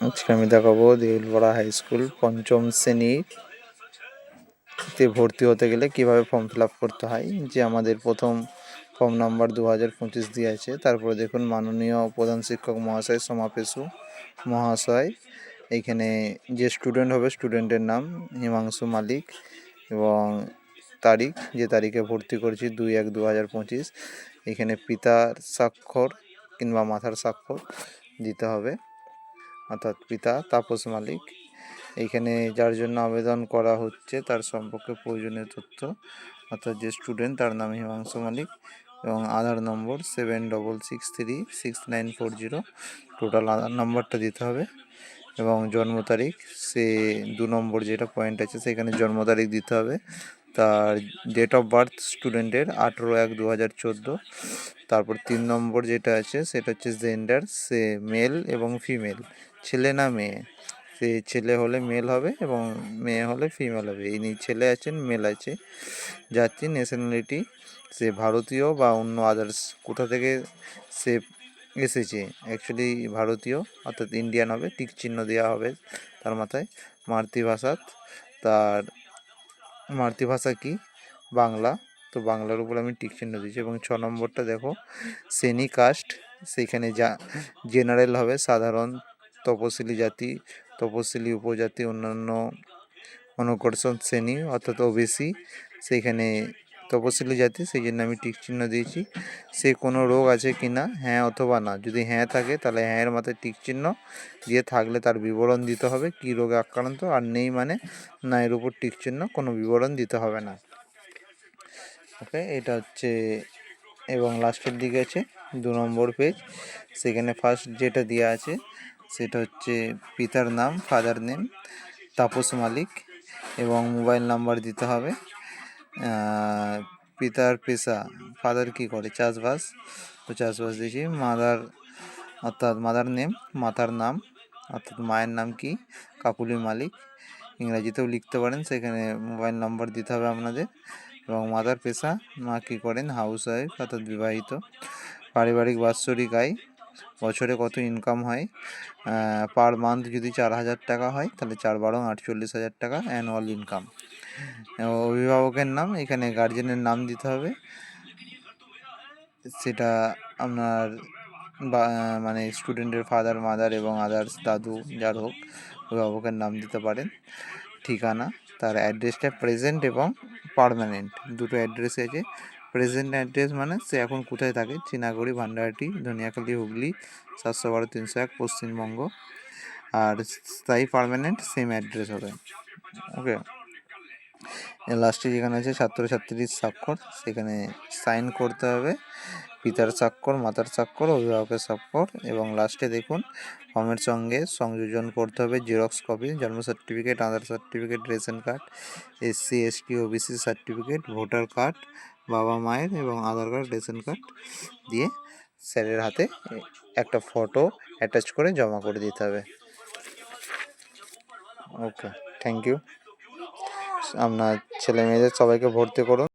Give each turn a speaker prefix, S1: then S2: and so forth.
S1: আজকে আমি দেখাবো দেউলপাড়া হাই স্কুল পঞ্চম শ্রেণীতে ভর্তি হতে গেলে কীভাবে ফর্ম ফিল করতে হয়, যে আমাদের প্রথম ফর্ম নাম্বার দু হাজার পঁচিশ দিয়ে আছে তারপরে দেখুন মাননীয় প্রধান শিক্ষক মহাশয় সমাপেশু মহাশয় এইখানে যে স্টুডেন্ট হবে স্টুডেন্টের নাম হিমাংশু মালিক এবং তারিখ, যে তারিখে ভর্তি করেছি দুই এক দু হাজার পঁচিশ। এখানে পিতার স্বাক্ষর কিংবা মাথার স্বাক্ষর দিতে হবে। অর্থাৎ পিতা তাপস মালিক। এইখানে যার জন্য আবেদন করা হচ্ছে তার সম্পর্কে প্রয়োজনীয় তথ্য। অর্থাৎ যে স্টুডেন্ট তার নাম হিমাংশু মালিক এবং Aadhaar number seven double six three six nine four zero total Aadhaar নম্বরটা দিতে হবে এবং জন্ম তারিখ সে দু নম্বর যেটা পয়েন্ট আছে সেখানে জন্ম তারিখ দিতে হবে। তার ডেট অফ বার্থ স্টুডেন্টের আঠেরো এক দু হাজার চোদ্দ। তারপর তিন নম্বর যেটা আছে, সেটা হচ্ছে জেন্ডার সে মেল এবং ফিমেল ছেলে না মেয়ে। সে ছেলে হলে মেল হবে এবং মেয়ে হলে ফিমেল হবে। ইনি ছেলে আছেন মেল আছে। জাতি ন্যাশনালিটি সে ভারতীয় বা অন্য আদার্স কোথা থেকে সে এসেছে? অ্যাকচুয়ালি ভারতীয়, অর্থাৎ ইন্ডিয়ান হবে। টিক চিহ্ন দেওয়া হবে তার মাথায়। মাতৃভাষা তার মাতৃভাষা কি? বাংলা। তো বাংলার উপর আমি টিক চিহ্ন দিয়েছি এবং ছ নম্বরটা দেখো, শ্রেণি কাস্ট। সেইখানে যা জেনারেল হবে সাধারণ, তপশিলি জাতি, তপশিলি উপজাতি, অন্যান্য অনুকর্ষণ শ্রেণি অর্থাৎ ওবিসি। সেইখানে তপশিলি জাতি, সেই জন্য আমি টিক চিহ্ন দিয়েছি। সে কোনো রোগ আছে কি না? হ্যাঁ অথবা না। যদি হ্যাঁ থাকে, তাহলে হ্যাঁ এর মাথায় টিক চিহ্ন দিয়ে থাকলে তার বিবরণ দিতে হবে। কী রোগে আক্রান্ত? আর নেই মানে না, এর উপর টিক চিহ্ন কোনো বিবরণ দিতে হবে না। ওকে, এটা হচ্ছে এবং লাস্টের দিকে আছে, দু নম্বর পেজ। সেখানে ফার্স্ট যেটা দেওয়া আছে, সেটা হচ্ছে পিতার নাম ফাদার নেম তাপস মালিক এবং মোবাইল নাম্বার দিতে হবে। পিতার পেশা ফাদার কি করে? চাষবাস। তো চাষবাস দিয়েছি মাদার অর্থাৎ মাদার নেম মাতার নাম, অর্থাৎ মায়ের নাম কি? কাকুলি মালিক। ইংরাজিতেও লিখতে পারেন, সেখানে মোবাইল নম্বর দিতে হবে আপনাদের। এবং মাদার পেশা, মা কী করেন? হাউস ওয়াইফ অর্থাৎ বিবাহিত। পারিবারিক বাৎসরিক আয়, বছরে কত ইনকাম হয়? পার মান্থ যদি চার হাজার টাকা হয়, তাহলে চার বারো আটচল্লিশ হাজার টাকা অ্যানুয়াল ইনকাম অভিভাবকের নাম, এখানে গার্জেনের নাম দিতে হবে। সেটা আপনার বা মানে স্টুডেন্টের ফাদার মাদার এবং আদার্স দাদু, যার হোক, অভিভাবকের নাম দিতে পারেন। ঠিকানা, তার অ্যাড্রেসটা প্রেজেন্ট এবং পার্মানেন্ট দুটো অ্যাড্রেস আছে। প্রেজেন্ট অ্যাড্রেস মানে সে এখন কোথায় থাকে? চিনাগড়ি, ভান্ডারহাটি, ধনিয়াখালী, হুগলি সাতশো বারো তিনশো এক, পশ্চিমবঙ্গ। আর স্থায়ী পার্মানেন্ট সেম অ্যাড্রেস হবে। ওকে লাস্টে যেখানে আছে ছাত্রছাত্রীর স্বাক্ষর, সেখানে সাইন করতে হবে। পিতার স্বাক্ষর, মাতার স্বাক্ষর, অভিভাবকের স্বাক্ষর এবং লাস্টে দেখুন ফর্মের সঙ্গে সংযোজন করতে হবে জেরক্স কপি জন্ম certificate Aadhaar certificate ration card SC ST OBC certificate voter card বাবা মায়ের এবং আধার কার্ড রেশন কার্ড দিয়ে স্যারের হাতে একটা ফটো অ্যাটাচ করে জমা করে দিতে হবে। ওকে থ্যাংক ইউ আপনার ছেলে মেয়েদের সবাইকে ভর্তি করুন।